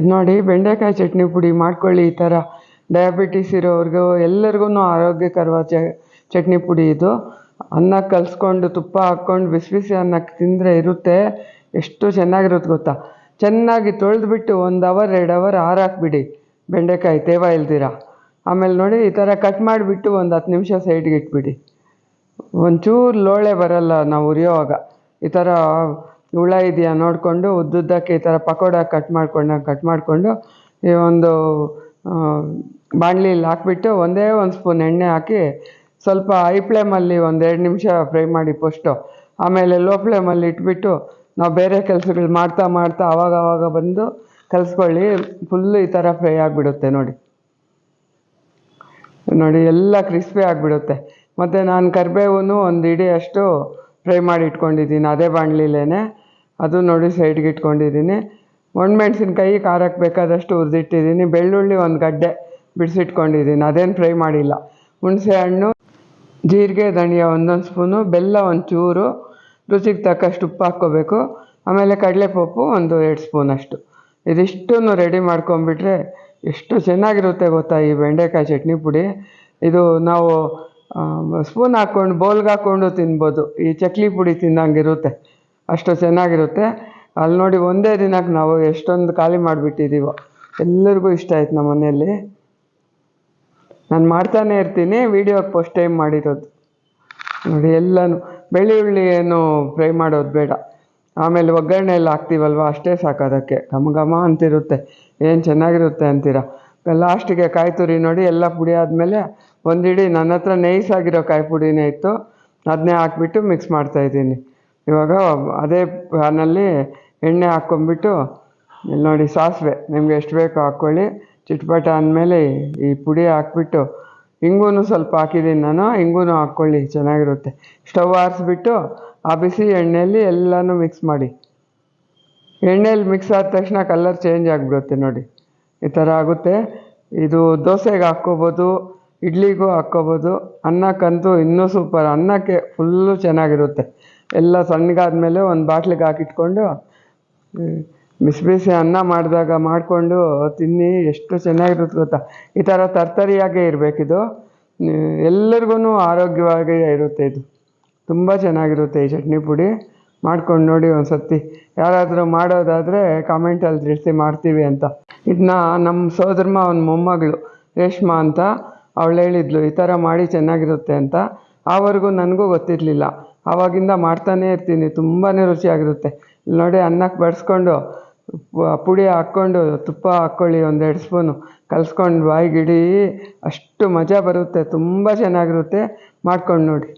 ಇದು ನೋಡಿ ಬೆಂಡೆಕಾಯಿ ಚಟ್ನಿ ಪುಡಿ ಮಾಡ್ಕೊಳ್ಳಿ ಈ ಥರ ಡಯಾಬಿಟಿಸ್ ಇರೋರಿಗೂ ಎಲ್ಲರಿಗೂ ಆರೋಗ್ಯಕರವಾದ ಚಟ್ನಿ ಪುಡಿ ಇದು. ಅನ್ನ ಕಲಿಸ್ಕೊಂಡು ತುಪ್ಪ ಹಾಕ್ಕೊಂಡು ಬಿಸಿ ಬಿಸಿ ಅನ್ನಕ್ಕೆ ತಿಂದರೆ ಇರುತ್ತೆ. ಎಷ್ಟು ಚೆನ್ನಾಗಿರುತ್ತೆ ಗೊತ್ತಾ? ಚೆನ್ನಾಗಿ ತೊಳೆದ್ಬಿಟ್ಟು ಒಂದು ಅವರ್ ಎರಡು ಅವರ್ ಆರಾಕ್ಬಿಡಿ ಬೆಂಡೆಕಾಯಿ ತೇವ ಇಲ್ದಿರ. ಆಮೇಲೆ ನೋಡಿ ಈ ಥರ ಕಟ್ ಮಾಡಿಬಿಟ್ಟು ಒಂದು ಹತ್ತು ನಿಮಿಷ ಸೈಡ್ಗೆ ಇಟ್ಬಿಡಿ. ಒಂಚೂರು ಲೋಳೆ ಬರಲ್ಲ ನಾವು ಉರಿಯೋವಾಗ. ಈ ಥರ ಹುಳ ಇದೆಯಾ ನೋಡಿಕೊಂಡು ಉದ್ದುದ್ದಕ್ಕೆ ಈ ಥರ ಪಕೋಡ ಕಟ್ ಮಾಡ್ಕೊಂಡಂಗೆ ಕಟ್ ಮಾಡಿಕೊಂಡು ಈ ಒಂದು ಬಾಣ್ಲಿಲಿ ಹಾಕ್ಬಿಟ್ಟು ಒಂದೇ ಒಂದು ಸ್ಪೂನ್ ಎಣ್ಣೆ ಹಾಕಿ ಸ್ವಲ್ಪ ಹೈ ಫ್ಲೇಮಲ್ಲಿ ಒಂದು ಎರಡು ನಿಮಿಷ ಫ್ರೈ ಮಾಡಿ ಫಸ್ಟು ಆಮೇಲೆ ಲೋ ಫ್ಲೇಮಲ್ಲಿ ಇಟ್ಬಿಟ್ಟು ನಾವು ಬೇರೆ ಕೆಲಸಗಳು ಮಾಡ್ತಾ ಮಾಡ್ತಾ ಆವಾಗ ಆವಾಗ ಬಂದು ಕಲಿಸ್ಕೊಳ್ಳಿ ಫುಲ್ಲು ಈ ಥರ ಫ್ರೈ ಆಗಿಬಿಡುತ್ತೆ ನೋಡಿ. ನೋಡಿ ಎಲ್ಲ ಕ್ರಿಸ್ಪಿ ಆಗಿಬಿಡುತ್ತೆ. ಮತ್ತು ನಾನು ಕರಿಬೇವು ಒಂದು ಇಡಿಯಷ್ಟು ಫ್ರೈ ಮಾಡಿ ಇಟ್ಕೊಂಡಿದ್ದೀನಿ, ಅದೇ ಬಾಣಲಿಲೇ ಅದು ನೋಡಿ ಸೈಡ್ಗೆ ಇಟ್ಕೊಂಡಿದ್ದೀನಿ. ಒಣಮೆಣ್ಸಿನ್ಕಾಯಿ ಖಾರಕ್ಕೆ ಬೇಕಾದಷ್ಟು ಹುರಿದಿಟ್ಟಿದ್ದೀನಿ. ಬೆಳ್ಳುಳ್ಳಿ ಒಂದು ಗಡ್ಡೆ ಬಿಡಿಸಿಟ್ಕೊಂಡಿದ್ದೀನಿ. ಅದೇನು ಫ್ರೈ ಮಾಡಿಲ್ಲ. ಹುಣಸೆ ಹಣ್ಣು, ಜೀರಿಗೆ, ಧನಿಯಾ ಒಂದೊಂದು ಸ್ಪೂನು ಬೆಲ್ಲ ಒಂದು ಚೂರು, ರುಚಿಗೆ ತಕ್ಕಷ್ಟು ಉಪ್ಪು ಹಾಕ್ಕೋಬೇಕು. ಆಮೇಲೆ ಕಡಲೆಪಪ್ಪು ಒಂದು ಎರಡು ಸ್ಪೂನ್ ಅಷ್ಟು. ಇದಿಷ್ಟನ್ನು ರೆಡಿ ಮಾಡ್ಕೊಂಬಿಟ್ರೆ ಎಷ್ಟು ಚೆನ್ನಾಗಿರುತ್ತೆ ಗೊತ್ತಾ ಈ ಬೆಂಡೆಕಾಯಿ ಚಟ್ನಿ ಪುಡಿ. ಇದು ನಾವು ಸ್ಪೂನ್ ಹಾಕ್ಕೊಂಡು ಬೌಲ್ಗೆ ಹಾಕ್ಕೊಂಡು ತಿನ್ಬೋದು. ಈ ಚಕ್ಲಿ ಪುಡಿ ತಿನ್ನಂಗಿರುತ್ತೆ ಅಷ್ಟು ಚೆನ್ನಾಗಿರುತ್ತೆ. ಅಲ್ಲಿ ನೋಡಿ ಒಂದೇ ದಿನಕ್ಕೆ ನಾವು ಎಷ್ಟೊಂದು ಖಾಲಿ ಮಾಡಿಬಿಟ್ಟಿದ್ದೀವೋ. ಎಲ್ಲರಿಗೂ ಇಷ್ಟ ಆಯ್ತು ನಮ್ಮ ಮನೆಯಲ್ಲಿ. ನಾನು ಮಾಡ್ತಾನೆ ಇರ್ತೀನಿ ವೀಡಿಯೋಗೆ ಫಸ್ಟ್ ಟೈಮ್ ಮಾಡಿರೋದು. ನೋಡಿ ಎಲ್ಲನೂ ಬೆಳ್ಳುಳ್ಳಿ ಏನು ಫ್ರೈ ಮಾಡೋದು ಬೇಡ. ಆಮೇಲೆ ಒಗ್ಗರಣೆ ಎಲ್ಲ ಹಾಕ್ತೀವಲ್ವ? ಅಷ್ಟೇ ಸಾಕು ಅದಕ್ಕೆ. ಘಮ ಘಮ ಅಂತಿರುತ್ತೆ. ಏನು ಚೆನ್ನಾಗಿರುತ್ತೆ ಅಂತೀರ? ಲಾಸ್ಟಿಗೆ ಕಾಯಿ ತುರಿ ನೋಡಿ ಎಲ್ಲ ಪುಡಿ ಆದಮೇಲೆ ಒಂದಿಡಿ ನನ್ನ ಹತ್ರ ನೈಸಾಗಿರೋ ಕಾಯಿ ಪುಡಿನೇ ಇತ್ತು. ಅದನ್ನೇ ಹಾಕ್ಬಿಟ್ಟು ಮಿಕ್ಸ್ ಮಾಡ್ತಾಯಿದ್ದೀನಿ ಇವಾಗ ಅದೇ ಪ್ಯಾನಲ್ಲಿ ಎಣ್ಣೆ ಹಾಕ್ಕೊಂಬಿಟ್ಟು ಇಲ್ಲಿ ನೋಡಿ ಸಾಸಿವೆ, ನಿಮ್ಗೆ ಎಷ್ಟು ಬೇಕೋ ಹಾಕ್ಕೊಳ್ಳಿ. ಚಿಟ್ಪಟ ಅಂದಮೇಲೆ ಈ ಪುಡಿ ಹಾಕ್ಬಿಟ್ಟು ಹಿಂಗೂ ಸ್ವಲ್ಪ ಹಾಕಿದ್ದೀನಿ ನಾನು ಹಿಂಗೂ ಹಾಕ್ಕೊಳ್ಳಿ, ಚೆನ್ನಾಗಿರುತ್ತೆ. ಸ್ಟವ್ ಆರಿಸ್ಬಿಟ್ಟು, ಆ ಬಿಸಿ ಎಣ್ಣೆಯಲ್ಲಿ ಎಲ್ಲನೂ ಮಿಕ್ಸ್ ಮಾಡಿ. ಎಣ್ಣೆಯಲ್ಲಿ ಮಿಕ್ಸ್ ಆದ ತಕ್ಷಣ ಕಲರ್ ಚೇಂಜ್ ಆಗಿಬಿಡುತ್ತೆ ನೋಡಿ. ಈ ಥರ ಆಗುತ್ತೆ. ಇದು ದೋಸೆಗೆ ಹಾಕ್ಕೋಬೋದು, ಇಡ್ಲಿಗೂ ಹಾಕ್ಕೋಬೋದು. ಅನ್ನಕ್ಕಂತೂ ಇನ್ನೂ ಸೂಪರ್ ಅನ್ನಕ್ಕೆ ಫುಲ್ಲು ಚೆನ್ನಾಗಿರುತ್ತೆ. ಎಲ್ಲ ಸಣ್ಣಗಾದ್ಮೇಲೆ ಒಂದು ಬಾಟ್ಲಿಗೆ ಹಾಕಿಟ್ಕೊಂಡು ಬಿಸಿ ಬಿಸಿ ಅನ್ನ ಮಾಡಿದಾಗ ಮಾಡಿಕೊಂಡು ತಿನ್ನಿ, ಎಷ್ಟು ಚೆನ್ನಾಗಿರುತ್ತೆ ಗೊತ್ತಾ? ಈ ಥರ ತರ್ತರಿಯಾಗೇ ಇರಬೇಕಿದು. ಎಲ್ಲರಿಗೂ ಆರೋಗ್ಯವಾಗಿ ಇರುತ್ತೆ ಇದು. ತುಂಬ ಚೆನ್ನಾಗಿರುತ್ತೆ ಈ ಚಟ್ನಿ ಪುಡಿ. ಮಾಡ್ಕೊಂಡು ನೋಡಿ ಒಂದು ಸರ್ತಿ ಯಾರಾದರೂ ಮಾಡೋದಾದರೆ ಕಾಮೆಂಟಲ್ಲಿ ತಿಳಿಸಿ ಮಾಡ್ತೀವಿ ಅಂತ. ಇದನ್ನ ನಮ್ಮ ಸೋದರಮ್ಮ ಅವನ ಮೊಮ್ಮಗಳು, ರೇಷ್ಮಾ ಅಂತ, ಅವಳು ಹೇಳಿದ್ಲು, ಈ ಥರ ಮಾಡಿ ಚೆನ್ನಾಗಿರುತ್ತೆ ಅಂತ. ಆವರೆಗೂ ನನಗೂ ಗೊತ್ತಿರಲಿಲ್ಲ. ಆವಾಗಿಂದ ಮಾಡ್ತಾನೇ ಇರ್ತೀನಿ ತುಂಬಾ ರುಚಿಯಾಗಿರುತ್ತೆ ಇಲ್ಲಿ ನೋಡಿ ಅನ್ನಕ್ಕೆ ಬಡಿಸ್ಕೊಂಡು ಪುಡಿ ಹಾಕ್ಕೊಂಡು, ತುಪ್ಪ ಹಾಕ್ಕೊಳ್ಳಿ ಒಂದೆರಡು ಸ್ಪೂನು. ಕಲಸ್ಕೊಂಡು ಬಾಯಿಗಿಡಿ ಅಷ್ಟು ಮಜಾ ಬರುತ್ತೆ, ತುಂಬ ಚೆನ್ನಾಗಿರುತ್ತೆ. ಮಾಡ್ಕೊಂಡು ನೋಡಿ.